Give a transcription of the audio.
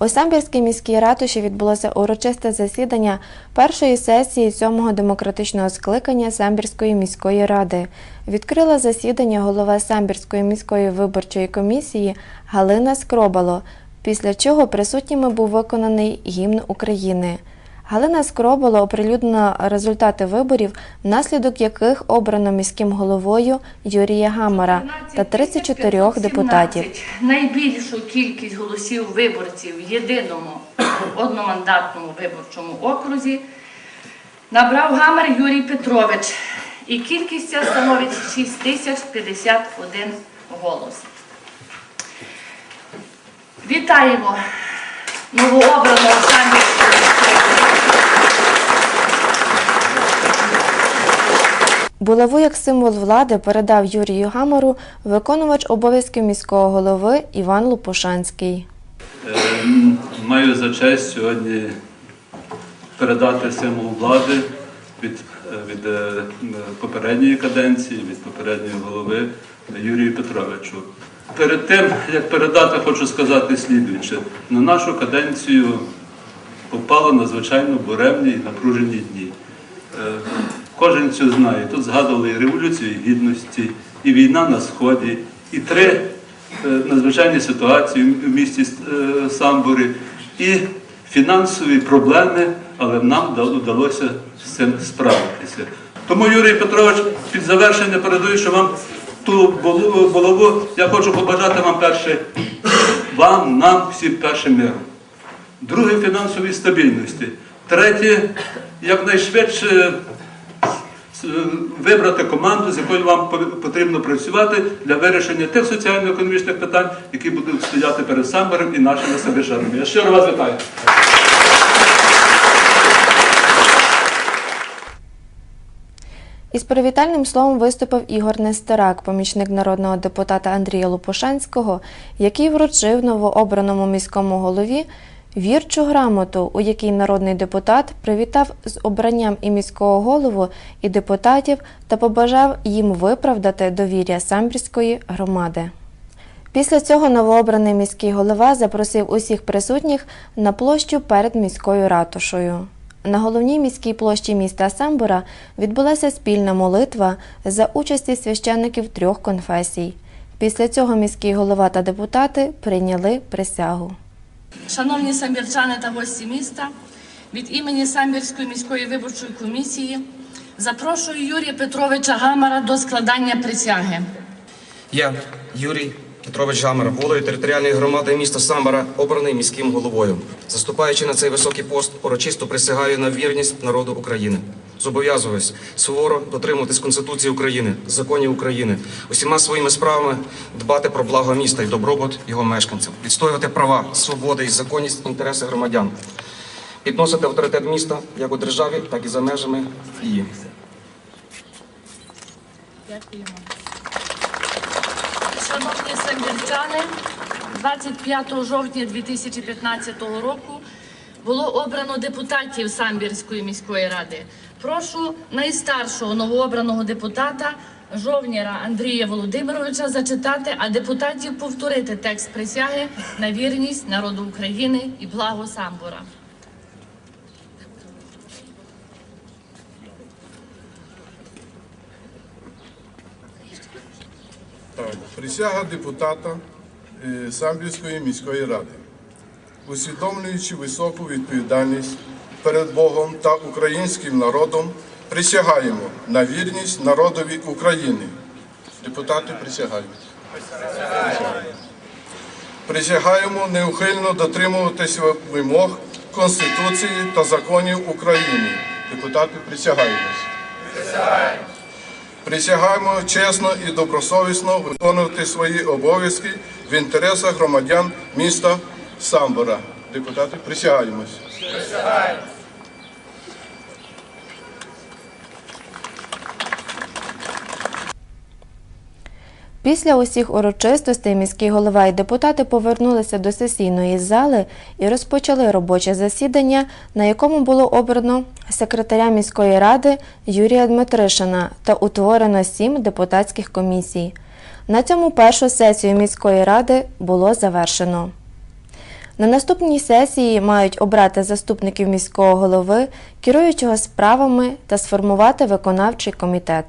У Самбірській міській ратуші відбулося урочисте засідання першої сесії сьомого демократичного скликання Самбірської міської ради. Відкрила засідання голова Самбірської міської виборчої комісії Галина Скробало, після чого присутніми був виконаний гімн України. Галина Скробало оприлюднила результати виборів, внаслідок яких обрано міським головою Юрія Гамара та 34 депутатів. Найбільшу кількість голосів виборців в єдиному одномандатному виборчому окрузі набрав Гамер Юрій Петрович. І кількість ця становить 6051 голос. Вітаємо новообраного Самбірського міського Булаву як символ влади передав Юрію Гамару виконувач обов'язків міського голови Іван Лупошанський. Е, Маю за честь сьогодні передати символ влади від, е, від е, попередньої каденції, від попередньої голови Юрію Петровичу. Перед тим, як передати, хочу сказати слідуюче. На нашу каденцію попало надзвичайно буремні і напружені дні. Кожен це знає. Тут згадували і Революцію Гідності, і війна на Сході, і три е, надзвичайні ситуації в місті е, Самбурі, і фінансові проблеми, але нам вдалося з цим справитися. Тому, Юрій Петрович, під завершення передаю, що вам ту булаву, я хочу побажати вам перше, вам, нам всім перше миру. Друге фінансовій стабільності. Третє, якнайшвидше вибрати команду, з якою вам потрібно працювати для вирішення тих соціально-економічних питань, які будуть стояти перед Самборем і нашими самбірчанами. Я щиро вас вітаю. Із привітальним словом виступив Ігор Нестерак, помічник народного депутата Андрія Лупошанського, який вручив новообраному міському голові вірчу грамоту, у якій народний депутат привітав з обранням і міського голову, і депутатів та побажав їм виправдати довір'я самбірської громади. Після цього новообраний міський голова запросив усіх присутніх на площу перед міською ратушою. На головній міській площі міста Самбора відбулася спільна молитва за участі священників трьох конфесій. Після цього міський голова та депутати прийняли присягу. Шановні самбірчани та гості міста, від імені Самбірської міської виборчої комісії запрошую Юрія Петровича Гамара до складання присяги. Я, Юрій Петрович Гамера, головою територіальної громади міста Самбара, обраний міським головою. Заступаючи на цей високий пост, урочисто присягаю на вірність народу України. Зобов'язуюсь суворо дотримуватись Конституції України, законів України, усіма своїми справами дбати про благо міста і добробут його мешканців, відстоювати права, свободи і законність інтереси громадян, підносити авторитет міста як у державі, так і за межами її. Шановні самбірчани, 25 жовтня 2015 року було обрано депутатів Самбірської міської ради. Прошу найстаршого новообраного депутата Жовніра Андрія Володимировича зачитати, а депутатів повторити текст присяги на вірність народу України і благо Самбора. Присяга депутата е, Самбірської міської ради, усвідомлюючи високу відповідальність перед Богом та українським народом, присягаємо на вірність народові України. Депутати присягають. Присягаємо. Неухильно дотримуватись вимог Конституції та законів України. Депутати присягаємось. Присягаємо чесно і добросовісно виконувати свої обов'язки в інтересах громадян міста Самбора. Депутати, присягаємось. Присягаємось. Після усіх урочистостей міський голова і депутати повернулися до сесійної зали і розпочали робоче засідання, на якому було обрано секретаря міської ради Юрія Дмитришина та утворено сім депутатських комісій. На цьому першу сесію міської ради було завершено. На наступній сесії мають обрати заступників міського голови, керуючого справами та сформувати виконавчий комітет.